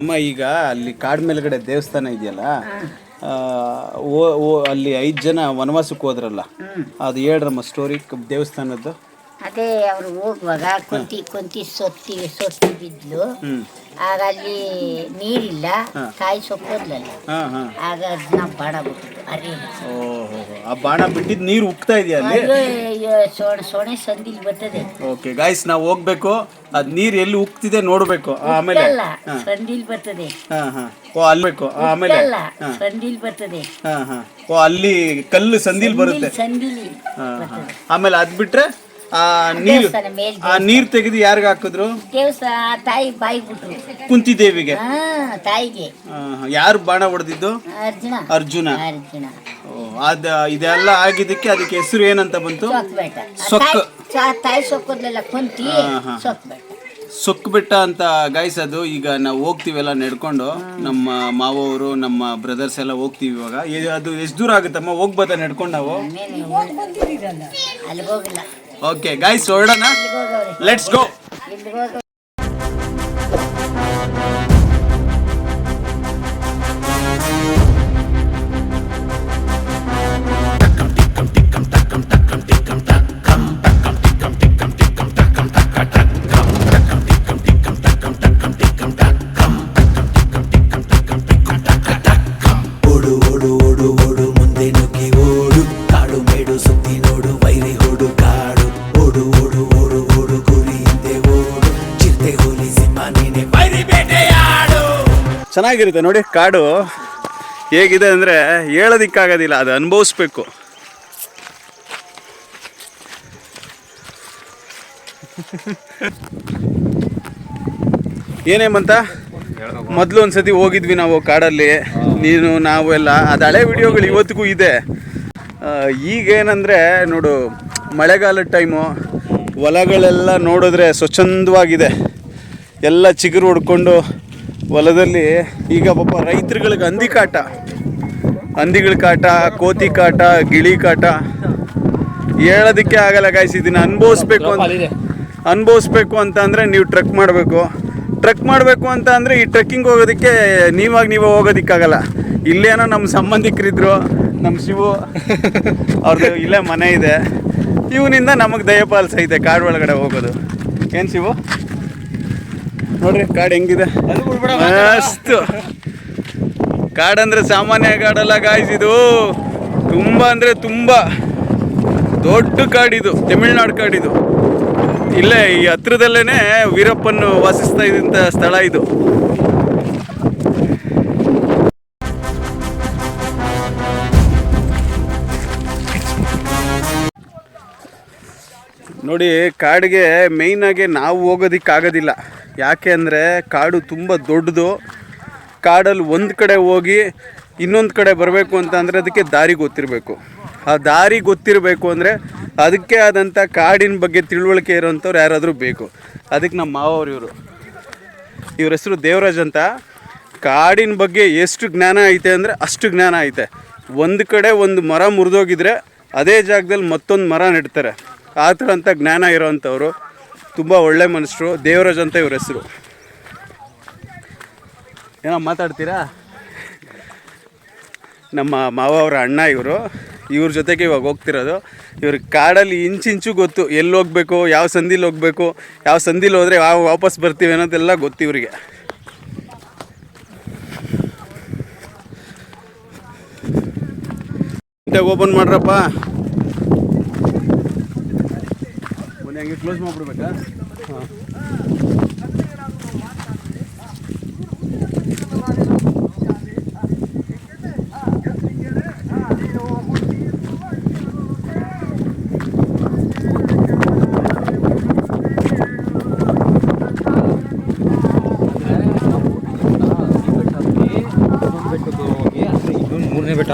ಅಮ್ಮ ಈಗ ಅಲ್ಲಿ ಕಾಡ್ ಮೇಲ್ಗಡೆ ದೇವಸ್ಥಾನ ಇದೆಯಲ್ಲ ಆ, ಓ ಓ ಅಲ್ಲಿ ಐದು ಜನ ವನವಾಸಕ್ಕೆ ಹೋದ್ರಲ್ಲ ಅದು ಹೇಳ್ರಮ್ಮ ಸ್ಟೋರಿ ದೇವಸ್ಥಾನದ್ದು? ಅದೇ ಅವ್ರು ಹೋಗುವಾಗ ಕುಂತಿ ಕುಂತಿ ಸೊತ್ತಿ ಸೊತ್ತಿ ಬಿದ್ಲು. ಆಗ ಅಲ್ಲಿ ನೀರಿಲ್ಲ ಕಾಯಿ ಸೊಪ್ಪು ಹಾ ಹಾ. ಆಗ ಅದನ್ನ ಬಾಣ ಬಿಟ್ಟಿದ್ದು ಅರಿ ಆ ಬಾಣ ಬಿಟ್ಟಿದ್ ನೀರು ಉಕ್ತಾ ಇದೆಯಾ ಅಲ್ಲಿ? ಸೊಣೆ ಸಂದಿಲ್ ಬರ್ತದೆ. ಓಕೆ ಗಾಯ್ಸ್ ನಾವು ಹೋಗ್ಬೇಕು. ಅದ್ ನೀರ್ ಎಲ್ಲಿ ಉಕ್ತಿದೆ ನೋಡ್ಬೇಕು. ಆಮೇಲೆ. ಸಂದಿಲ್ ಬರ್ತದೆ. ಹಾ ಹಾ. ಓ ಅಲ್ಬೇಕು ಆಮೇಲೆ. ಅಲ್ಲ ಸಂದಿಲ್ ಬರ್ತದೆ. ಹಾ ಹಾ. ಓ ಅಲ್ಲಿ ಕಲ್ಲು ಸಂದಿಲ್ ಬರುತ್ತೆ. ಆಮೇಲೆ ಅದ್ ಬಿಟ್ರೆ? ಆ ನೀರು ದೇವಸ್ಥಾನ ಮೇಲ್ ಆ ನೀರ್ ತೆಗೆದು ಯಾರಿಗ ಹಾಕಿದ್ರು? ದೇವಸ್ಥಾನ ತಾಯಿ ಬಾಯಿ ಬಿಟ್ರು. ಕುಂತಿ ದೇವಿಗೆ ಹಾ ತಾಯಿಗೆ. ಯಾರು ಬಾಣ ಹೊಡೆದಿದ್ದು? ಅರ್ಜುನ. ಅರ್ಜುನ. ಅರ್ಜುನ. ಓ, ಅದ ಇದೆಲ್ಲ ಆಗಿದ್ದಕ್ಕೆ ಅದಕ್ಕೆ ಹೆಸರು ಏನಂತ ಬಂತು? ಸೊಕ್ಕ ಸೊಕ್ಕು. ತಾಯಿ ಸೊಕ್ಕದ್ಲೆಲ್ಲ ಕುಂತಿ ಹಾ, ಸೊಕ್ಕು ಬೆಟ್ಟ ಅಂತ ಗಾಯ್ಸ್ ಅದು. ಈಗ ನಾವು ಹೋಗ್ತೀವೆಲ್ಲ ನಡ್ಕೊಂಡು. ನಮ್ಮ ಮಾವವರು ನಮ್ಮ ಬ್ರದರ್ಸ್ ಎಲ್ಲ ಹೋಗ್ತೀವಿ ಇವಾಗ. ಅದು ಎಷ್ಟು ದೂರ ಆಗುತ್ತಮ್ಮ? ಹೋಗ್ಬೋದಾ ನಡ್ಕೊಂಡು ನಾವು? ಅಲ್ಲಿಗೆ ಹೋಗಿಲ್ಲ. ಓಕೆ ಗಾಯ್ಸ್ ಹೊರಡೋಣ ಇಲ್ಲಿಗೆ ಹೋಗವ್ರೆ ಚೆನ್ನಾಗಿರುತ್ತೆ ನೋಡಿ ಕಾಡು. ಹೇಗಿದೆ ಅಂದರೆ ಹೇಳೋದಿಕ್ಕಾಗೋದಿಲ್ಲ, ಅದು ಅನುಭವಿಸ್ಬೇಕು. ಏನೇಮಂತ ಮೊದಲು ಒಂದ್ಸತಿ ಹೋಗಿದ್ವಿ ನಾವು ಕಾಡಲ್ಲಿ. ನೀನು, ನಾವು ಎಲ್ಲ. ಅದು ಹಳೆ ವಿಡಿಯೋಗಳು ಇವತ್ತಿಗೂ ಇದೆ. ಈಗೇನಂದರೆ ನೋಡು, ಮಳೆಗಾಲದ ಟೈಮು, ಹೊಲಗಳೆಲ್ಲ ನೋಡಿದ್ರೆ ಸ್ವಚ್ಛಂದವಾಗಿದೆ. ಎಲ್ಲ ಚಿಗುರು ಹೊಡ್ಕೊಂಡು ಹೊಲದಲ್ಲಿ ಈಗ ಪಾಪ ರೈತರುಗಳಿಗೆ ಹಂದಿ ಕಾಟ. ಹಂದಿಗಳ ಕಾಟ, ಕೋತಿ ಕಾಟ, ಗಿಳಿ ಕಾಟ. ಹೇಳೋದಕ್ಕೆ ಆಗಲ್ಲ ಇದನ್ನ ಅನುಭವಿಸ್ಬೇಕು ಅಂತ. ಅನುಭವಿಸ್ಬೇಕು ಅಂತ ಅಂದರೆ ನೀವು ಟ್ರಕ್ ಮಾಡಬೇಕು. ಟ್ರಕ್ ಮಾಡಬೇಕು ಅಂತ ಅಂದರೆ ಈ ಟ್ರಕ್ಕಿಂಗ್ ಹೋಗೋದಕ್ಕೆ ನೀವಾಗ ನೀವು ಹೋಗೋದಕ್ಕಾಗಲ್ಲ. ಇಲ್ಲೇನೋ ನಮ್ಮ ಸಂಬಂಧಿಕರಿದ್ರು ನಮ್ಮ ಶಿವು ಅವ್ರದ್ದು ಇಲ್ಲೇ ಮನೆ ಇದೆ. ಇವನಿಂದ ನಮಗೆ ದಯಪಾಲಿಸೈತೆ ಕಾಡು ಒಳಗಡೆ ಹೋಗೋದು. ಏನು ಶಿವು? ನೋಡ್ರಿ, ಕಾಡು ಹೆಂಗಿದೆ? ಮಸ್ತ್ ಕಾಡಂದ್ರೆ ಸಾಮಾನ್ಯ ಕಾಡಲ್ಲ ಗಾಯ್ಸ್ ಇದು ತುಂಬ ಅಂದರೆ ತುಂಬ ದೊಡ್ಡ ಕಾಡಿದು ತಮಿಳ್ನಾಡು ಕಾಡಿದು ಇಲ್ಲೇ ಈ ಹತ್ರದಲ್ಲೇನೆ ವೀರಪ್ಪನ್ನು ವಾಸಿಸ್ತಾ ಇದ್ದಂಥ ಸ್ಥಳ ಇದು. ನೋಡಿ, ಕಾಡಿಗೆ ಮೇಯ್ನಾಗಿ ನಾವು ಹೋಗೋದಕ್ಕಾಗೋದಿಲ್ಲ. ಯಾಕೆ ಅಂದರೆ ಕಾಡು ತುಂಬ ದೊಡ್ಡದು. ಕಾಡಲ್ಲಿ ಒಂದು ಕಡೆ ಹೋಗಿ ಇನ್ನೊಂದು ಕಡೆ ಬರಬೇಕು ಅಂತ ಅಂದರೆ ಅದಕ್ಕೆ ದಾರಿ ಗೊತ್ತಿರಬೇಕು. ಆ ದಾರಿ ಗೊತ್ತಿರಬೇಕು ಅಂದರೆ ಅದಕ್ಕೆ ಆದಂಥ ಕಾಡಿನ ಬಗ್ಗೆ ತಿಳುವಳಿಕೆ ಇರೋಂಥವ್ರು ಯಾರಾದರೂ ಬೇಕು. ಅದಕ್ಕೆ ನಮ್ಮ ಮಾವವ್ರು ಇವರು. ಇವ್ರ ಹೆಸರು ದೇವರಾಜ್ ಅಂತ. ಕಾಡಿನ ಬಗ್ಗೆ ಎಷ್ಟು ಜ್ಞಾನ ಐತೆ ಅಂದರೆ ಅಷ್ಟು ಜ್ಞಾನ ಐತೆ. ಒಂದು ಕಡೆ ಒಂದು ಮರ ಮುರಿದೋಗಿದ್ರೆ ಅದೇ ಜಾಗದಲ್ಲಿ ಮತ್ತೊಂದು ಮರ ನೆಡ್ತಾರೆ. ಆ ಥರ ಅಂತ ಜ್ಞಾನ ಇರೋವಂಥವ್ರು ತುಂಬ ಒಳ್ಳೆ ಮನುಷ್ಯರು, ದೇವರಾಜ್ ಅಂತ ಇವ್ರ ಹೆಸರು. ಏನೋ ಮಾತಾಡ್ತೀರಾ? ನಮ್ಮ ಮಾವ ಅವರ ಅಣ್ಣ ಇವರು. ಇವ್ರ ಜೊತೆಗೆ ಇವಾಗ ಹೋಗ್ತಿರೋದು. ಇವ್ರ ಕಾಡಲ್ಲಿ ಇಂಚಿಂಚು ಗೊತ್ತು, ಎಲ್ಲಿ ಹೋಗ್ಬೇಕು, ಯಾವ ಸಂದಿಲಿ ಹೋಗಬೇಕು, ಯಾವ ಸಂದಿಲಿ ಹೋದರೆ ಯಾವ ವಾಪಸ್ ಬರ್ತೀವಿ ಅನ್ನೋದೆಲ್ಲ ಗೊತ್ತು ಇವರಿಗೆ. ಓಪನ್ ಮಾಡ್ರಪ್ಪ. ಒಂದು ಹಂಗೆ ಕ್ಲೋಸ್ ಮಾಡಿಬಿಡ್ಬೇಕಾ ಹಾಂ ಮೂರನೇ ಬೆಟ್ಟ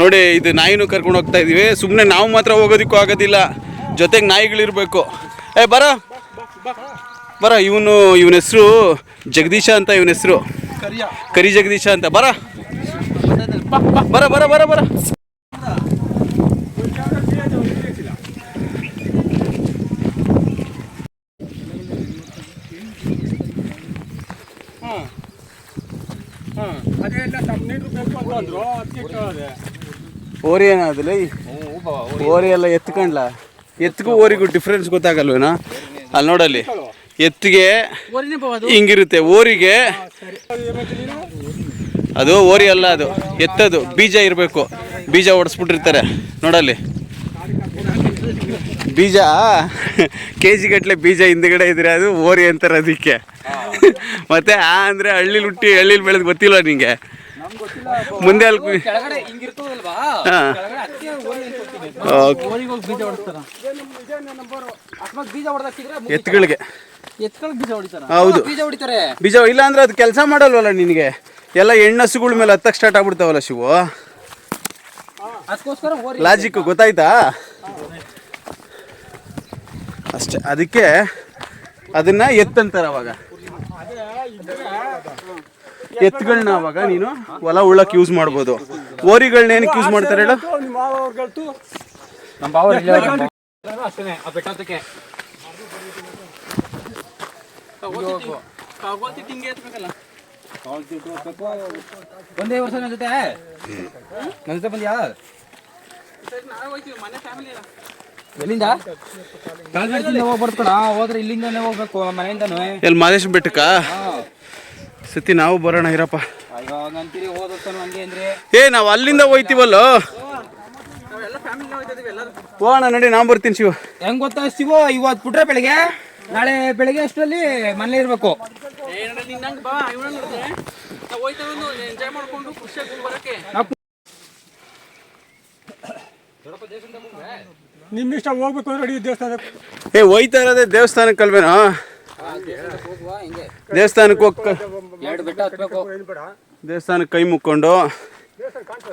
ನೋಡಿ ಇದು ನಾಯಿನೂ ಕರ್ಕೊಂಡು ಹೋಗ್ತಾ ಇದೀವಿ. ಸುಮ್ಮನೆ ನಾವು ಮಾತ್ರ ಹೋಗೋದಕ್ಕೂ ಆಗೋದಿಲ್ಲ. ಜೊತೆಗೆ ನಾಯಿಗಳಿರಬೇಕು. ಏ ಬರ. ಬರ ಇವನು ಇವನ ಹೆಸರು ಜಗದೀಶ ಅಂತ ಇವನ ಹೆಸರು. ಕರಿ ಜಗದೀಶ ಅಂತ. ಬರ. ಬರ ಬರ ಬರ ಬರ. ಹಾಂ. ಹಾಂ. ಎಲ್ಲ ತಮ್ಮ ನೀರು ಬೇಕು ಅಂತಂದ್ರು ಅದಕ್ಕೆ ಕೇಳಿದೆ. ಓರಿ ಏನಾದಿಲ್ಲ ಓರಿ ಎಲ್ಲ ಎತ್ಕೊಂಡ್ಲ? ಎತ್ತಿಗೂ ಓರಿಗೂ ಡಿಫ್ರೆನ್ಸ್ ಗೊತ್ತಾಗಲ್ವೇನಾ? ಅಲ್ಲಿ ನೋಡಲ್ಲಿ ಎತ್ತಿಗೆ ಹಿಂಗಿರುತ್ತೆ ಓರಿಗೆ. ಅದು ಓರಿ ಅಲ್ಲ ಅದು ಎತ್ತದು ಬೀಜ ಇರಬೇಕು. ಬೀಜ ಹೊಡೆಸ್ಬಿಟ್ಟಿರ್ತಾರೆ ನೋಡಲ್ಲಿ. ಬೀಜ ಕೆ ಜಿ ಗಟ್ಟಲೆ ಬೀಜ ಹಿಂದ್ಗಡೆ ಇದ್ರೆ ಅದು ಓರಿ ಅಂತಾರೆ ಅದಕ್ಕೆ. ಮತ್ತೆ ಆ ಅಂದರೆ ಹಳ್ಳಿಲಿ ಹುಟ್ಟಿ ಹಳ್ಳಿಲಿ ಬೆಳೆದು ಗೊತ್ತಿಲ್ಲ ನಿಂಗೆ? ಮುಂದೆ ಅಲ್ಲಿ ಎತ್ತುಗಳಿಗೆ. ಹೌದು. ಬೀಜ ಇಲ್ಲ ಅಂದ್ರೆ ಅದು ಕೆಲಸ ಮಾಡಲ್ವಲ್ಲ ನಿನಗೆ? ಎಲ್ಲ ಹೆಣ್ಣಸುಗಳ ಮೇಲೆ ಹತ್ತಕ್ಕೆ ಸ್ಟಾರ್ಟ್ ಆಗ್ಬಿಡ್ತಾವಲ್ಲ ಶಿವು? ಲಾಜಿಕ್ ಗೊತ್ತಾಯ್ತಾ? ಅಷ್ಟೇ. ಅದಕ್ಕೆ ಅದನ್ನ ಎತ್ತಂತಾರ ಅವಾಗ. ಎತ್ತುಗಳನ್ನ ಅವಾಗ ನೀನು ಹೊಲ ಉಳ್ಳಕ್ ಯೂಸ್ ಮಾಡ್ಬೋದು. ಓರಿಗಳನ್ನ ಏನಕ್ಕೆ ಯೂಸ್ ಮಾಡ್ತಾರೆ ಹೇಳು? ನಮ್ಮ ಬಾವ ಅಷ್ಟೇ ಆ ಬೆಟ್ಟ ಹತ್ತಕ್ಕೆ ಒಂದೇ ವರ್ಷ ನನ್ನ ಜೊತೆ? ನನ್ನ ಜೊತೆ ಬಂದ್ಯಾ? ಎಲ್ಲಿಂದ? ಹೋದ್ರೆ ಇಲ್ಲಿಂದನೇ ಹೋಗ್ಬೇಕು ಮನೆಯಿಂದನೂ. ಎಲ್ಲಿ ಮಾದೇಶ್ ಬೆಟ್ಟಕ್ಕ? ಸತಿ ನಾವು ಬರೋಣ ಇರಪ್ಪ ಏ ನಾವು ಅಲ್ಲಿಂದ ಹೋಯ್ತೀವಲ್ಲ? ಹೋಗೋಣ ನಡಿ ನಾವು ಬರ್ತೀನಿ ಶಿವ. ಹೆಂಗ್ ಗೊತ್ತಾ ಶಿವ ಇವತ್ತು ಬಿಟ್ರೆ ಬೆಳಿಗ್ಗೆ? ನಾಳೆ ಬೆಳಿಗ್ಗೆ ಅಷ್ಟರಲ್ಲಿ ಮನೇಲಿ ಇರ್ಬೇಕು. ನಿಮ್ಮಿಷ್ಟ ಹೋಗ್ಬೇಕು ಅಂದ್ರೆ ಅಡಿ ದೇವಸ್ಥಾನ ಏ ಹೋಯ್ತಾ ಇರೋದೇ ದೇವಸ್ಥಾನಕ್ಕಲ್ವೇನೋ ದೇವಸ್ಥಾನಕ್ಕೆ ಹೋಗ್ ದೇವಸ್ಥಾನಕ್ಕೆ ಕೈ ಮುಕ್ಕೊಂಡು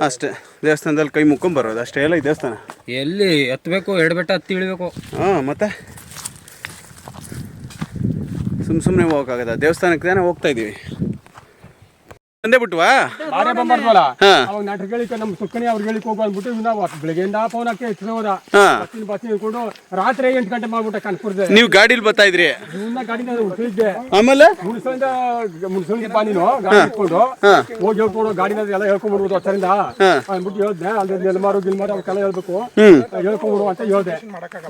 ಅಷ್ಟೇ. ದೇವಸ್ಥಾನದಲ್ಲಿ ಕೈ ಮುಕ್ಕೊಂಡು ಬರೋದು. ಅಷ್ಟೇ ಎಲ್ಲ ಈ ದೇವಸ್ಥಾನ? ಎಲ್ಲಿ ಹತ್ಬೇಕು ಎರಡು ಬೆಟ್ಟ ಹತ್ತಿ ಇಳಿಬೇಕು. ಹಾಂ ಮತ್ತೆ? ಸುಮ್ ಸುಮ್ಮನೆ ಹೋಗೋಕ್ಕಾಗದ. ದೇವಸ್ಥಾನಕ್ಕೆ ತಾನೇ ಹೋಗ್ತಾ ಇದ್ದೀವಿ. ಬಂದೇ ಬಿಟ್ವಾ? ಮಾರೇ ಬಂಬಾರ್ದಲ್ಲ ಹಾಂ. ಅವಾಗ ನಾಟಕ ನಮ್ಮ ಸುಕ್ಕನಿ ಅವ್ರಿಗೆ ಹೇಳಿಕ್ ಹೋಗ್ ಬಂದ್ಬಿಟ್ಟು ನಾವು ಬೆಳಗ್ಗೆಯಿಂದ ಫೋನ್ ಹಾಕಿ ಎತ್ತಿನ ಹೋದ. ಬಸ್ಸಿನ ಬಸ್ ಅನ್ಕೊಂಡು ರಾತ್ರಿ ಎಂಟು ಗಂಟೆ ಮಾಡ್ಬಿಟ್ಟೆ ಕನ್ಪುರ್ದೆ. ನೀವು ಗಾಡಿಲಿ ಬರ್ತಾ ಇದ್ರಿ? ಇವನ್ನ ಗಾಡಿನ ಹುಡ್ಸಿದ್ದೆ ಆಮೇಲೆ? ಮುನ್ಸಲಿಂದ ಮುನ್ಸಲಿಂದ ಬಾ ನೀನು ಗಾಡಿ ಇಟ್ಕೊಂಡು ಹೋಗಿ ಹೇಳ್ಕೊಂಡು ಗಾಡಿನ ಎಲ್ಲ ಹೇಳ್ಕೊಂಡ್ಬಿಡ್ಬೋದು ಅದರಿಂದ ಅಂದ್ಬಿಟ್ಟು ಹೇಳ್ದೆ ಅಲ್ಲಿ ನೆಲ್ಮಾರು ಗಿಲ್ಮಾರು ಅವಕ್ಕೆಲ್ಲ ಹೇಳ್ಬೇಕು. ಹೇಳ್ಕೊಂಡ್ಬಿಡು ಅಂತ ಹೇಳ್ದೆ.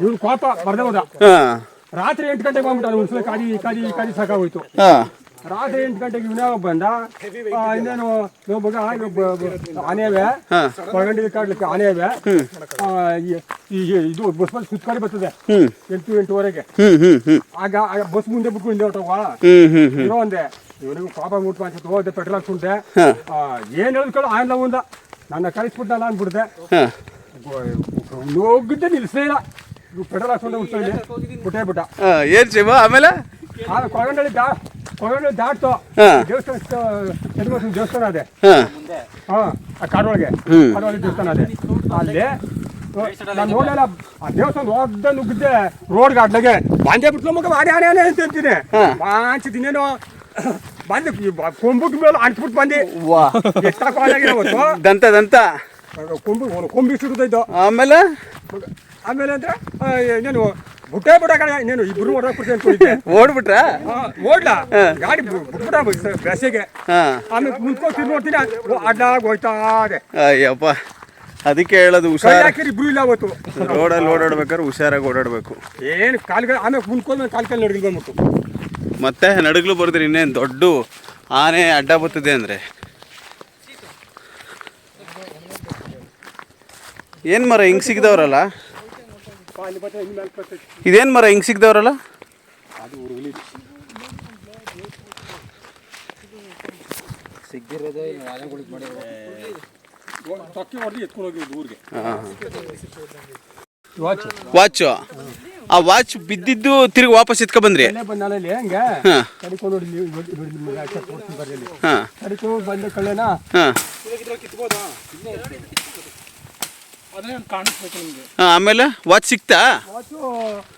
ಇವ್ರು ಕೋಪ ಬರ್ದೆ ಹೋದ. ರಾತ್ರಿ ಎಂಟು ಗಂಟೆಗೆ ಬಂದ್ಬಿಟ್ಟು ಮುನ್ಸಲಿ ಕಾಡಿ ಕಾಡಿ ಕಾಡಿ ಸಾಕಾಗೋಯ್ತು. ರಾತ್ರಿ ಎಂಟು ಗಂಟೆಗೆ ಇವನೇ ಬಂದ ಆ, ಇನ್ನೇನು ಒಬ್ಬಗ ಆನೆವೆ ಒಳಗಂಡಿ ಕಾಡ್ಲಿಕ್ಕೆ ಆನೆವೆ ಆ, ಈ- ಈ ಇದು ಬಸ್ ಬಸ್ ಸುತ್ತಾಡಿ ಬರ್ತದೆ. ಎಂಟು ಎಂಟುವರೆಗೆ. ಆಗ ಆಗ ಬಸ್ ಮುಂದೆ ಬಿಟ್ಟು ಹಿಂದೆ ಹೊಟ್ಟವ ಇರೋ ಅಂದೆ ಇವನಿಗೂ ಪಾಪ ಮುಟ್ಟು ಅನ್ಸುತ್ತೆ ಹೋದೆ ಪೆಟ್ರೋಲ್ ಹಾಕ್ಸ್ಕೊಂಡೆ. ಏನು ಹೇಳ್ಕೊಳ್ಳೋ ಆಯ್ಲ ಒಂದ ನನ್ನ ಕಳಿಸ್ಬಿಟ್ಟಲ್ಲ ಅಂದ್ಬಿಡ್ದೆ. ಹಾಂ. ಹೋಗಿದ್ದೆ ನಿಲ್ಸೇ ಇಲ್ಲ. ಪೆಟ್ರೋಲ್ ಹಾಕ್ಸ್ಕೊಂಡೆ ಉಳ್ಸೋಇಲ್ಲಿ ಬಿಟ್ಟೇ ಬಿಟ್ಟ. ಏನ್ ಏನು ಶಿವ ಆಮೇಲೆ? ಆ ಕೊಳಗಂಡಲ್ಲಿ ದಾ ಕೊಳಗಂಡಲ್ಲಿ ದಾಟ್ತು. ದೇವಸ್ಥಾನ ದೇವಸ್ಥಾನ ಅದೇ. ಹಾಂ. ಆ ಕಾರೊಳಗೆ ಹ್ಮ್. ದೇವಸ್ಥಾನ ಅದೇ. ಅಲ್ಲಿ ನಾನು ನೋಡಲ್ಲ ಆ ದೇವಸ್ಥಾನ ದೊಡ್ಡ ನುಗ್ಗಿದ್ದೆ ರೋಡ್ ಅಡ್ಲಗೆ. ಬಾಂದೆ ಬಿಟ್ಲು ಮಗ ಆನೆ ಆನೆ ಆನೆ ಅಂತ ಅಂತೀನಿ ಹಾ. ಬಾಂಚಿದ್ದೀನೇನೋ ಬಂದೆ ಕೊಂಬಿಟ್ ಮೇಲೆ ಅಂಟ್ಬಿಟ್ಟು ಬಂದೆ. ಎಷ್ಟ ಕಾಲಾಗಿರೋವತ್ತು ದಂತ ದಂತ. ಕೊಂಬು ಒಂದು ಕೊಂಬು ಇಷ್ಟು ಆಮೇಲೆ? ಆಮೇಲೆ ಅಂದ್ರೆ ಏನೇನು ಬುಟ್ಟೆ ಬಿಡ ಕಡೆ ಇನ್ನೇನು ಇಬ್ರು ಹೊರಗೆ ಕೊಡ್ತೀನಿ ಅನ್ಕೊಂಡಿದ್ದೆ ಓಡ್ಬಿಟ್ರಾ? ಆ, ಓಡ್ಲಾ. ಗಾಡಿ ಬಿಟ್ಬಿಟ್ಟ ಬೇಸಿಗೆ ಹಾಂ. ಆಮೇಲೆ ಮುಂದ್ಕೋತಿ ನೋಡ್ತೀನಿ ಅಡ್ಡಾಗ ಹೋಯ್ತಾ ಇದೆ. ಅಯ್ಯಪ್ಪ ಅದಕ್ಕೆ ಹೇಳೋದು ಕೈ ಹುಷಾರ್. ಹಾಕಿರಿ ಇಬ್ರು ಇಲ್ಲ ಅವತ್ತು. ರೋಡಲ್ಲಿ ಓಡಾಡ್ಬೇಕಾದ್ರೆ ಹುಷಾರಾಗಿ ಓಡಾಡಬೇಕು. ಏನು ಕಾಲ್ಗಳು ಆಮೇಲೆ ಮುಂದ್ಕೊಂಡು ಕಾಲ್ ಕಾಲು ನಡಗಿಲ್ ಬಂದ್ಬಿಟ್ಟು. ಮತ್ತೆ ನಡುಗ್ಲು ಬರ್ದ್ರಿ ಇನ್ನೇನು ದೊಡ್ಡ ಆನೆ ಅಡ್ಡ ಬರ್ತದೆ ಅಂದರೆ. ಏನು ಮರ ಹಿಂಗೆ ಸಿಗ್ದವ್ರಲ್ಲ? ಇದೇನು ಮರ? ಹಿಂಗ್ ಸಿಗ್ದವ್ರಲ್ಲ? ವಾಚ್ ಆ ವಾಚ್ ಬಿದ್ದಿದ್ದು ತಿರುಗಿ ವಾಪಸ್ ಎತ್ಕೊ ಬಂದ್ರಿ ಬಂದ ಕಳ್ಳೆನ? ಹಾಂ. ಅದೇ ಕಾಣಿಸ್ಬೇಕು ನಿಮಗೆ. ಹಾಂ ಆಮೇಲೆ ವಾಚ್ ಸಿಕ್ತಾ ವಾಚು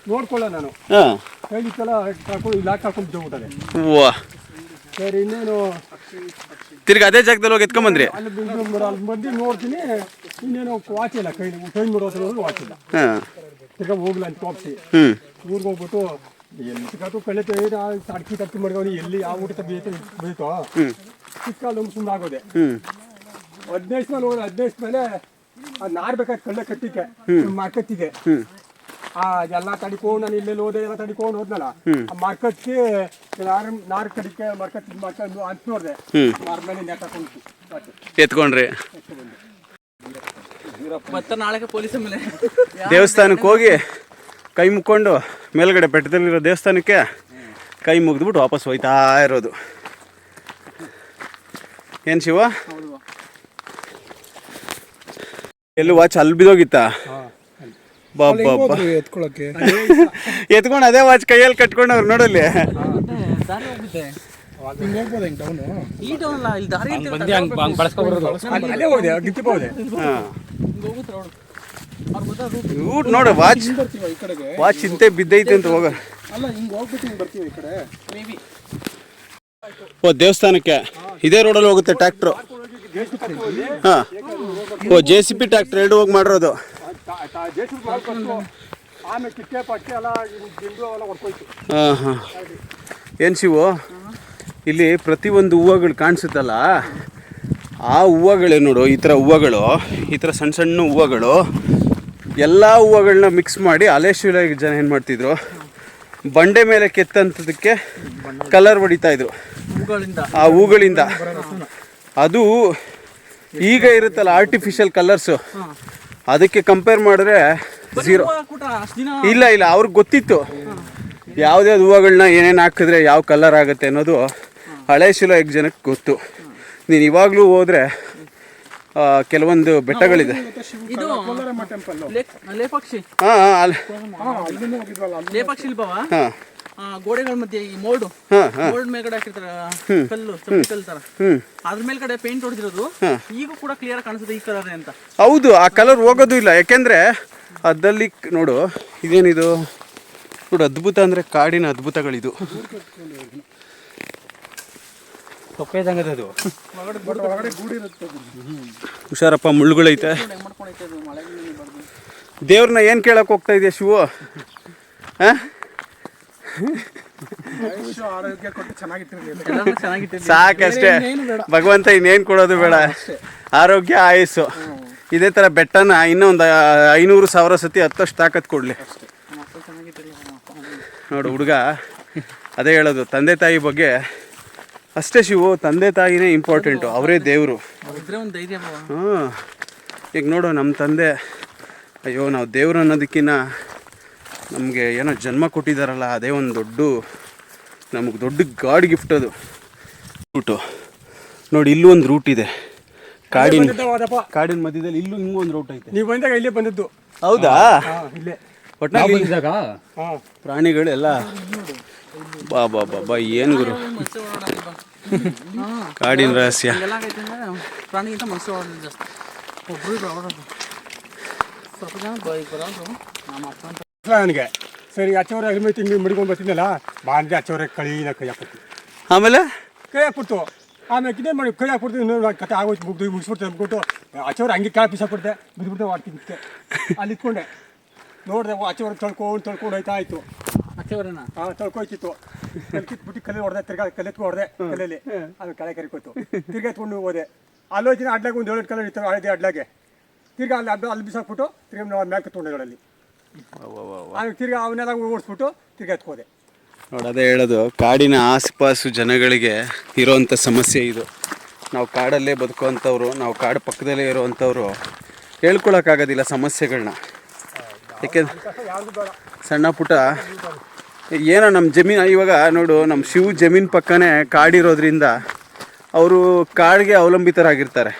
ನೋಡ್ಕೊಳ್ಳ ನಾನು. ಹಾಂ. ಕೈಲಿಕ್ಕೆಲ್ಲ ಕರ್ಕೊಂಡು ಇಲ್ಲ ಹಾಕೊಂಡು ಬಿದ್ದೋಗ್ಬಿಟ್ಟದೆ ವಾ. ಸರಿ ಇನ್ನೇನು? ತಿರ್ಗಿ ಅದೇ ಜಾಗದಲ್ಲಿ ಹೋಗಿ ಎತ್ಕೊಂಬಂದ್ರಿ ಅಲ್ಲಿ ಬಂದು ಅಲ್ಲಿ ಬಂದು ನೋಡ್ತೀನಿ. ಇನ್ನೇನು ವಾಚ್ ಇಲ್ಲ ಕೈ ಕೈ ನೋಡೋ ವಾಚ್ ಇಲ್ಲ. ಹಾಂ. ತಿರ್ಗಾ ಹೋಗ್ಲ ಅಂತ ವಾಪಸಿ. ಹ್ಞೂ ಊರಿಗೆ ಹೋಗ್ಬಿಟ್ಟು ಎಲ್ಲಿ ಸಿಕ್ಕಾತು ಕಳೆತೆ ತಡ್ಕಿ ತಡ್ಕಿ ಮಾಡ್ಕೊಂಡು ಎಲ್ಲಿ ಯಾವ ಊಟ ಬೇಯ್ತು ಬೇಯ್ತೋ ಸಿಕ್ಕಾಲು ಸುಮ್ಮನೆ ಆಗೋದೆ ಹದಿನೈದು ಮೇಲೆ ಹೋದ್ರೆ ಹದಿನೈದು ಮೇಲೆ ಅದು ನಾರ್ ಕಳ್ಳ ಕಳ್ಳೆ ಕಟ್ಟಿಗೆ ಮಾರ್ಕತ್ತಿಗೆ ಆ ಎಲ್ಲ ತಡಿಕೊಂಡು ನಾನು ಇಲ್ಲೆಲ್ಲ ಹೋದೆ ಎಲ್ಲ ತಡಿಕೊಂಡು ಹೋದ್ನಲ್ಲ. ಆ ಮಾರ್ಕತ್ತಿ ನಾರ್ ನಾರ್ ಕಡಿಕೆ ಮಾರ್ಕತ್ತಿ ಮಾಡ್ಕೊಂಡು ಅಂತ ನೋಡಿದೆ. ಮಾರ್ ಮೇಲೆ ಎತ್ಕೊಂಡ್ರಿ. ಮತ್ತೆ ನಾಳೆಗೆ ಪೊಲೀಸ್ ಮೇಲೆ ದೇವಸ್ಥಾನಕ್ಕೆ ಹೋಗಿ ಕೈ ಮುಕ್ಕೊಂಡು ಮೇಲ್ಗಡೆ ಬೆಟ್ಟದಲ್ಲಿರೋ ದೇವಸ್ಥಾನಕ್ಕೆ ಕೈ ಮುಗಿದ್ಬಿಟ್ಟು ವಾಪಸ್ ಹೋಯ್ತಾ ಇರೋದು. ಏನು ಶಿವ? ಎಲ್ಲಿ ವಾಚ್ ಅಲ್ಲಿ ಬಿದ್ದೋಗಿತ್ತಾ? ಬಾ ಬಾ ಬಾ. ಎತ್ಕೊಳಕ್ಕೆ? ಎತ್ಕೊಂಡು ಅದೇ ವಾಚ್ ಕೈಯಲ್ಲಿ ರೋಡ್ ಅವ್ರು ನೋಡಲ್ಲಿ ನೋಡು ವಾಚ್ ಬರ್ತೀವಿ ಈ ಕಡೆಗೆ? ವಾಚ್ ಇಂತೆ ಬಿದ್ದೈತೆ ಅಂತ ಹೋಗ. ಅಲ್ಲ ಹಿಂಗೆ ಹೋಗ್ಬಿಟ್ಟು ಹಿಂಗೆ ಬರ್ತೀವಿ ಈ ಕಡೆ? ಓ ದೇವಸ್ಥಾನಕ್ಕೆ. ಇದೇ ರೋಡಲ್ಲಿ ಹೋಗುತ್ತೆ ಟ್ರ್ಯಾಕ್ಟ್ರು ಹಾಂ. ಓ ಜೆ ಸಿ ಪಿ ಟ್ಯಾಕ್ಟ್ರ್ ಎರಡು ಹೋಗಿ ಮಾಡಿರೋದು. ಹಾಂ ಹಾಂ. ಏನು ಶಿವು? ಇಲ್ಲಿ ಪ್ರತಿಯೊಂದು ಹೂವುಗಳು ಕಾಣಿಸುತ್ತಲ್ಲ? ಆ ಹೂವುಗಳೇ ನೋಡು ಈ ಥರ ಹೂವುಗಳು ಈ ಥರ ಸಣ್ಣ ಸಣ್ಣ ಹೂವುಗಳು. ಎಲ್ಲ ಹೂವುಗಳನ್ನ ಮಿಕ್ಸ್ ಮಾಡಿ ಅಲೆಶಿಲಾಗಿ ಜನ ಏನು ಮಾಡ್ತಿದ್ರು? ಬಂಡೆ ಮೇಲೆ ಕೆತ್ತಂಥದಕ್ಕೆ ಕಲರ್ ಹೊಡಿತಾ ಇದ್ರು. ಆ ಹೂಗಳಿಂದ. ಅದು ಈಗ ಇರುತ್ತಲ್ಲ ಆರ್ಟಿಫಿಷಿಯಲ್ ಕಲರ್ಸು ಅದಕ್ಕೆ ಕಂಪೇರ್ ಮಾಡಿದ್ರೆ ಝೀರೋ ಇಲ್ಲ ಇಲ್ಲ ಅವ್ರಿಗೆ ಗೊತ್ತಿತ್ತು. ಯಾವುದ್ಯಾವ್ದು ಹೂವುಗಳನ್ನ ಏನೇನು ಹಾಕಿದ್ರೆ ಯಾವ ಕಲರ್ ಆಗುತ್ತೆ ಅನ್ನೋದು ಹಳೆ ಶಿಲೋ ಎಕ್ ಜನಕ್ಕೆ ಗೊತ್ತು. ನೀನು ಇವಾಗಲೂ ಹೋದರೆ ಕೆಲವೊಂದು ಬೆಟ್ಟಗಳಿದೆ. ಹಾಂ ಹಾಂ. ಗೋಡೆಗಳ ಮಧ್ಯೆ ಈ ಮೋಲ್ಡ್ ಮೋಲ್ಡ್ ಮೇಲ್ಗಡೆ ಹಾಕಿರ್ತಾರ ಕಲ್ಲು ಕಲ್ ಕಲ್ಲು ತರ ಅದ್ರ ಮೇಲ್ಗಡೆ ಪೇಂಟ್ ಹೊಡೆದಿರೋದು ಈಗ ಕೂಡ ಕ್ಲಿಯರ್ ಕಾಣಿಸುತ್ತೆ ಈ ಕಲರ್ ಅಂತ. ಹೌದು ಆ ಕಲರ್ ಹೋಗೋದು ಇಲ್ಲ. ಯಾಕೆಂದ್ರೆ ಅದಲ್ಲಿ ನೋಡು ಇದೇನಿದು? ನೋಡು ಅದ್ಭುತ ಅಂದ್ರೆ ಕಾಡಿನ ಅದ್ಭುತಗಳಿದು. ಅದು ಹುಷಾರಪ್ಪ ಮುಳ್ಳುಗಳೈತೆ. ದೇವ್ರನ್ನ ಏನು ಕೇಳಕ್ಕೆ ಹೋಗ್ತಾ ಇದೆಯಾ ಶಿವು? ಹಾಂ? ಆರೋಗ್ಯ ಕೊಟ್ಟು ಚೆನ್ನಾಗಿಟ್ಟಿರಲಿ ಎಲ್ಲಾನು ಚೆನ್ನಾಗಿಟ್ಟಿರ್ಲಿ. ಸಾಕಷ್ಟೇ. ಭಗವಂತ ಇನ್ನೇನು ಕೊಡೋದು ಬೇಡ. ಆರೋಗ್ಯ ಆಯಸ್ಸು. ಇದೇ ಥರ ಬೆಟ್ಟನ ಇನ್ನೊಂದು ಐನೂರು ಸಾವಿರ ಸತಿ ಹತ್ತಷ್ಟು ತಾಕತ್ ಕೊಡಲಿ. ನೋಡು ಹುಡುಗ ಅದೇ ಹೇಳೋದು ತಂದೆ ತಾಯಿ ಬಗ್ಗೆ ಅಷ್ಟೇ ಶಿವು ತಂದೆ ತಾಯಿನೇ ಇಂಪಾರ್ಟೆಂಟು ಅವರೇ ದೇವರು. ಹ್ಞೂ ಹಾಂ ಈಗ ನೋಡು ನಮ್ಮ ತಂದೆ ಅಯ್ಯೋ ನಾವು ದೇವ್ರು ಅನ್ನೋದಕ್ಕಿಂತ ನಮಗೆ ಏನೋ ಜನ್ಮ ಕೊಟ್ಟಿದ್ದಾರಲ್ಲ ಅದೇ ಒಂದು ದೊಡ್ಡ ನಮಗೆ ದೊಡ್ಡ ಗಾಡ್ ಗಿಫ್ಟ್ ಅದು. ರೂಟು ನೋಡಿ ಇಲ್ಲೂ ಒಂದು ರೂಟ್ ಇದೆ. ಕಾಡಿನ ಕಾಡಿನ ಮಧ್ಯದಲ್ಲಿ ಇಲ್ಲೂ ಹಿಂಗೂ ಒಂದು ರೂಟ್ ಐತೆ. ನೀವು ಬಂದಾಗ ಇಲ್ಲೇ ಬಂದದ್ದು. ಹೌದಾ? ಇಲ್ಲೇ. ಒಟ್ಟಿನಲ್ಲಿ ಹಾ. ಪ್ರಾಣಿಗಳೆಲ್ಲ ಬಾ ಬಾ ಬಾ ಬಾ ಏನು ಗುರು. ಕಾಡಿನ ರಹಸ್ಯ. ಪ್ರಾಣಿಗಿಂತ ನನಗೆ. ಸರಿ ಅಚ್ಚವ್ರೆ ಅಗ್ಮಿ ತಿಂಗಿ ಮಡಿಕೊಂಡು ಬರ್ತಿದ್ನಲ್ಲ ಬಾಂಡೆ ಅಚ್ಚವ್ರೆ ಕಳೀನ ಕೈ ಹಾಕ್ಬಿಟ್ಟು ಆಮೇಲೆ? ಕೈ ಹಾಕ್ಬಿಡ್ತು. ಆಮೇಲೆ ಇದೇ ಮಾಡಿ ಕೈ ಹಾಕ್ಬಿಡ್ತೀನಿ ಇನ್ನೊಂದು ಕತೆ ಆಗೋಯ್ತು ಮುಗ್ದು ಮುಗಿಸ್ಬಿಡ್ತು ಅಂದ್ಬಿಟ್ಟು ಅಚ್ಚವ್ರೆ ಹಂಗೆ ಕೆಳ ಬಿಸಾಕ್ಬಿಡ್ದೆ ಬಿದ್ದುಬಿಟ್ಟು ಮಾಡ್ತಿದ್ದೆ ಅಲ್ಲಿ ಇಟ್ಕೊಂಡೆ. ನೋಡಿದೆ ಅಚ್ಚವ್ರೆ ತೊಳ್ಕೊಂಡು ತೊಳ್ಕೊಂಡು ಹೋಯ್ತಾ ಆಯ್ತು ಅಚ್ಚವರೇನ? ಹಾಂ ತೊಳ್ಕೊಯ್ತಿತ್ತು. ಕಲೆ ಕಲ್ಲಿ ಹೊಡೆದೆ ತಿರ್ಗಾ ಕಲ್ಲೆತ್ಕೊ ಹೊಡೆದೆ ಕಲೆಯಲ್ಲಿ ಅದು ಕಳೆ ಕರಿಕೋಯ್ತು. ತಿರ್ಗಾ ಎತ್ಕೊಂಡು ಹೋದೆ. ಅಲ್ಲೋಯ್ತೀನಿ ಅಡ್ಲಾಗ ಒಂದು ಏಳು ಕಲರ್ ಇತ್ತು ಹಳದಿ ಅಡ್ಲಾಗೆ. ತಿರ್ಗಾ ಅಲ್ಲಿ ಅದು ಅಲ್ಲಿ ಬಿಸಾಕ್ಬಿಟ್ಟು ತಿರ್ಗಾ ನಾವು ಮ್ಯಾಲೆ ಕತ್ಕೊಂಡೆ ಆಮೇಲೆ ತಿರ್ಗಿ ಅವನ್ನೆಲ್ಲ ಓಡಿಸ್ಬಿಟ್ಟು ತಿರ್ಗಿ ಎತ್ಕೋದೆ. ನೋಡಿ ಅದೇ ಹೇಳೋದು ಕಾಡಿನ ಆಸುಪಾಸು ಜನಗಳಿಗೆ ಇರೋವಂಥ ಸಮಸ್ಯೆ ಇದು. ನಾವು ಕಾಡಲ್ಲೇ ಬದುಕುವಂಥವ್ರು ನಾವು ಕಾಡು ಪಕ್ಕದಲ್ಲೇ ಇರುವಂಥವ್ರು ಹೇಳ್ಕೊಳಕ್ಕಾಗೋದಿಲ್ಲ ಸಮಸ್ಯೆಗಳನ್ನ ಯಾಕೆಂದ್ರೆ ಸಣ್ಣ ಪುಟ್ಟ ಏನೋ ನಮ್ಮ ಜಮೀನು ಇವಾಗ ನೋಡು ನಮ್ಮ ಶಿವ ಜಮೀನು ಪಕ್ಕನೇ ಕಾಡಿರೋದ್ರಿಂದ ಅವರು ಕಾಡಿಗೆ ಅವಲಂಬಿತರಾಗಿರ್ತಾರೆ.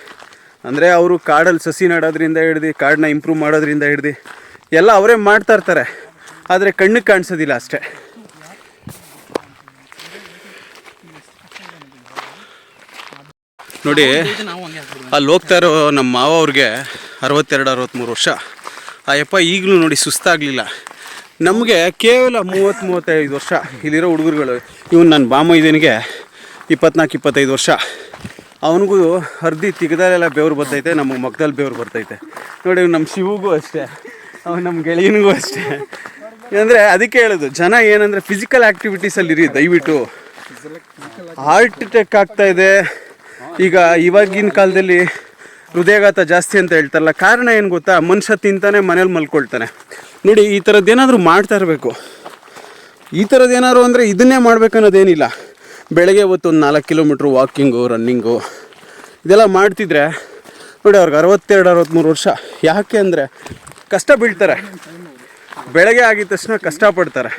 ಅಂದರೆ ಅವರು ಕಾಡಲ್ಲಿ ಸಸಿ ನೆಡೋದ್ರಿಂದ ಹಿಡ್ದು ಕಾಡನ್ನ ಇಂಪ್ರೂವ್ ಮಾಡೋದ್ರಿಂದ ಹಿಡ್ದು ಎಲ್ಲ ಅವರೇ ಮಾಡ್ತಾ ಇರ್ತಾರೆ. ಆದರೆ ಕಣ್ಣಿಗೆ ಕಾಣಿಸೋದಿಲ್ಲ ಅಷ್ಟೇ. ನೋಡಿ, ಅಲ್ಲಿ ಹೋಗ್ತಾ ಇರೋ ನಮ್ಮ ಮಾವ ಅವ್ರಿಗೆ ಅರವತ್ತೆರಡು ಅರವತ್ತ್ಮೂರು ವರ್ಷ. ಆ ಯಪ್ಪ ಈಗಲೂ ನೋಡಿ ಸುಸ್ತಾಗಲಿಲ್ಲ. ನಮಗೆ ಕೇವಲ ಮೂವತ್ತು ಮೂವತ್ತೈದು ವರ್ಷ ಇಲ್ಲಿರೋ ಹುಡುಗರುಗಳು. ಇವನು ನನ್ನ ಬಾಮ ಇದನಿಗೆ ಇಪ್ಪತ್ನಾಲ್ಕು, ಇಪ್ಪತ್ತೈದು ವರ್ಷ. ಅವನಿಗೂ ಹರ್ದಿ ತಿಗದಲ್ಲೆಲ್ಲ ಬೆವರು ಬರ್ತೈತೆ, ನಮಗೆ ಮಗದಲ್ಲಿ ಬೆವರು ಬರ್ತೈತೆ. ನೋಡಿ ನಮ್ಮ ಶಿವಗೂ ಅಷ್ಟೇ. ನಮ್ಮ ಗೆಳೆಯನಿಗೂ ಅಷ್ಟೇ. ಅಂದರೆ ಅದಕ್ಕೆ ಹೇಳೋದು, ಜನ ಏನಂದರೆ ಫಿಸಿಕಲ್ ಆ್ಯಕ್ಟಿವಿಟೀಸಲ್ಲಿ ಇರಿ, ದಯವಿಟ್ಟು. ಹಾರ್ಟ್ ಅಟ್ಯಾಕ್ ಆಗ್ತಾ ಇದೆ. ಈಗ ಇವಾಗಿನ ಕಾಲದಲ್ಲಿ ಹೃದಯಾಘಾತ ಜಾಸ್ತಿ ಅಂತ ಹೇಳ್ತಾರಲ್ಲ, ಕಾರಣ ಏನು ಗೊತ್ತಾ? ಮನುಷ್ಯ ತಿಂತಾನೆ, ಮನೇಲಿ ಮಲ್ಕೊಳ್ತಾನೆ. ನೋಡಿ, ಈ ಥರದ್ದು ಏನಾದರೂ ಮಾಡ್ತಾ ಇರಬೇಕು. ಈ ಥರದ್ದು ಏನಾದ್ರು ಅಂದರೆ ಇದನ್ನೇ ಮಾಡ್ಬೇಕನ್ನೋದೇನಿಲ್ಲ ಬೆಳಗ್ಗೆ ಹೊತ್ತು ಒಂದು ನಾಲ್ಕು ಕಿಲೋಮೀಟ್ರ್ ವಾಕಿಂಗು, ರನ್ನಿಂಗು, ಇದೆಲ್ಲ ಮಾಡ್ತಿದ್ರೆ, ನೋಡಿ ಅವ್ರಿಗೆ ಅರವತ್ತೆರಡು ಅರವತ್ತ್ಮೂರು ವರ್ಷ. ಯಾಕೆ ಅಂದರೆ ಕಷ್ಟ ಬೀಳ್ತಾರೆ. ಬೆಳಗ್ಗೆ ಆಗಿದ ತಕ್ಷಣ ಕಷ್ಟಪಡ್ತಾರೆ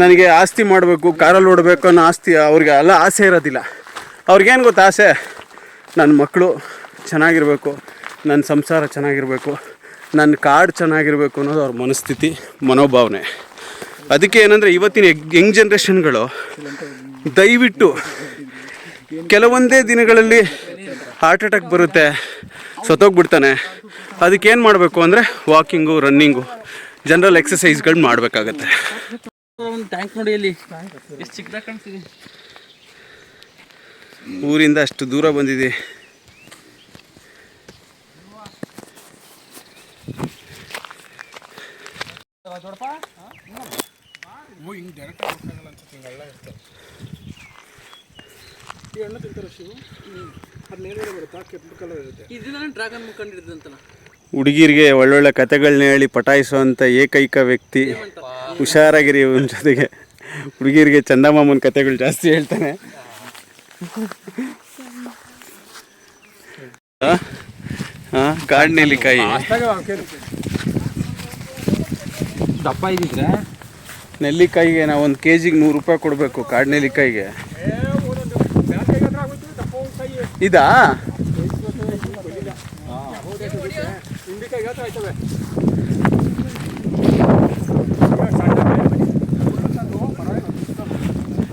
ನನಗೆ ಆಸ್ತಿ ಮಾಡಬೇಕು, ಕಾರಲ್ಲಿ ಓಡಬೇಕು ಅನ್ನೋ ಆಸ್ತಿ ಅವ್ರಿಗೆ ಎಲ್ಲ ಆಸೆ ಇರೋದಿಲ್ಲ. ಅವ್ರಿಗೇನು ಗೊತ್ತಾ ಆಸೆ? ನನ್ನ ಮಕ್ಕಳು ಚೆನ್ನಾಗಿರಬೇಕು ನನ್ನ ಸಂಸಾರ ಚೆನ್ನಾಗಿರಬೇಕು ನನ್ನ ಕಾಡು ಚೆನ್ನಾಗಿರಬೇಕು ಅನ್ನೋದು ಅವ್ರ ಮನಸ್ಥಿತಿ, ಮನೋಭಾವನೆ. ಅದಕ್ಕೆ ಏನಂದರೆ ಇವತ್ತಿನ ಯಂಗ್ ಜನ್ರೇಷನ್ಗಳು ದಯವಿಟ್ಟು ಕೆಲವೊಂದೇ ದಿನಗಳಲ್ಲಿ ಹಾರ್ಟ್ ಅಟ್ಯಾಕ್ ಬರುತ್ತೆ ಸತ್ತೋಗ್ಬಿಡ್ತಾನೆ. ಅದಕ್ಕೇನು ಮಾಡಬೇಕು ಅಂದರೆ ವಾಕಿಂಗು ರನ್ನಿಂಗು ಜನರಲ್ ಎಕ್ಸಸೈಸ್ಗಳು ಮಾಡಬೇಕಾಗತ್ತೆ. ಟ್ಯಾಂಕ್ ನೋಡಿ ಇಲ್ಲಿ. ಎಷ್ಟು ಚಿಕ್ಕದಾಗ ಕಾಣ್ತಿದೆ? ಊರಿಂದ ಅಷ್ಟು ದೂರ ಬಂದಿದೆ. ಇದನ್ನ ಡ್ರ್ಯಾಗನ್ ಹುಡುಗಿರಿಗೆ ಒಳ್ಳೊಳ್ಳೆ ಕತೆಗಳನ್ನ ಹೇಳಿ ಪಟಾಯಿಸುವಂಥ ಏಕೈಕ ವ್ಯಕ್ತಿ ಹುಷಾರಾಗಿರಿ ಇವನ ಜೊತೆಗೆ. ಹುಡುಗಿರಿಗೆ ಚಂದಮಾಮನ ಕತೆಗಳು ಜಾಸ್ತಿ ಹೇಳ್ತಾನೆ. ಹಾಂ ಕಾಡು ನೆಲ್ಲಿಕಾಯಿ ದಪ್ಪ ಇದ್ದಿದ್ರೆ? ನೆಲ್ಲಿಕಾಯಿಗೆ ನಾವು ಒಂದು ಕೆ ಜಿಗೆ ನೂರು ರೂಪಾಯಿ ಕೊಡಬೇಕು ಕಾಡು ನೆಲ್ಲಿಕಾಯಿಗೆ ಇದಾ?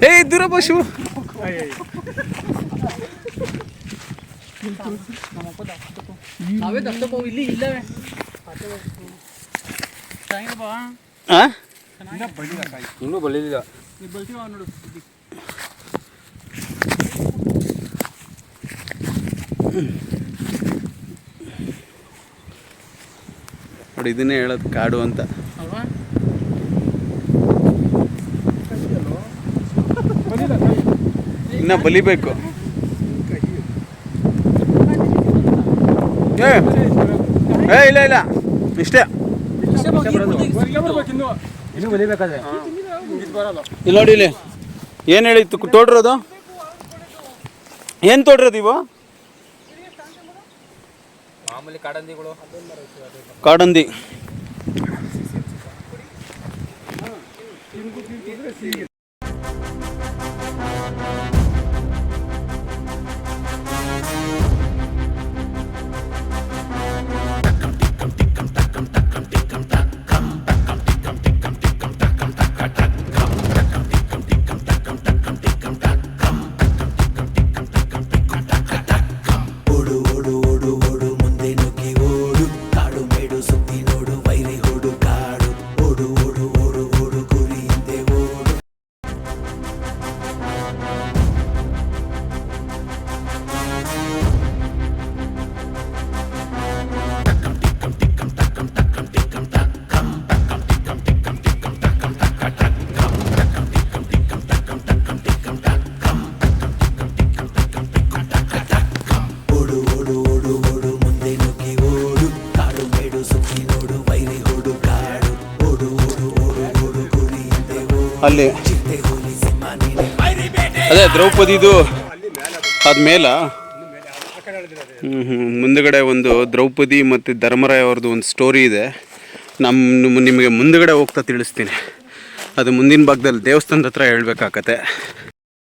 ಏಯ್ ದೂರ ಪಶು? ಇಲ್ಲಿ ಇಲ್ಲವೇ? ಇನ್ನೂ ನೋಡು? ನೋಡಿ ಇದನ್ನೇ ಹೇಳೋದು ಕಾಡು ಅಂತ. ಇನ್ನ ಬಲಿಬೇಕು. ಏ ಏ ಇಲ್ಲ ಇಲ್ಲ. ಇಷ್ಟೇ. ಇಲ್ಲಿ ನೋಡಿ ಇಲ್ಲಿ. ಏನು ಹೇಳಿತ್ತು? ತೋಡ್ರದು? ಏನು ತೋಡ್ರದು ಇವು? ಕಾಡಂದಿ. ಓಡು ಅಲ್ಲಿ. ಅದೇ ದ್ರೌಪದಿದು ಅದ್ಮೇಲ ಹ್ಞೂ ಮುಂದುಗಡೆ ಒಂದು ದ್ರೌಪದಿ ಮತ್ತು ಧರ್ಮರಾಯ ಅವ್ರದ್ದು ಒಂದು ಸ್ಟೋರಿ ಇದೆ. ನಮ್ಮ ನಿಮಗೆ ಮುಂದುಗಡೆ ಹೋಗ್ತಾ ತಿಳಿಸ್ತೀನಿ. ಅದು ಮುಂದಿನ ಭಾಗದಲ್ಲಿ ದೇವಸ್ಥಾನದ ಹತ್ರ ಹೇಳ್ಬೇಕಾಗತ್ತೆ.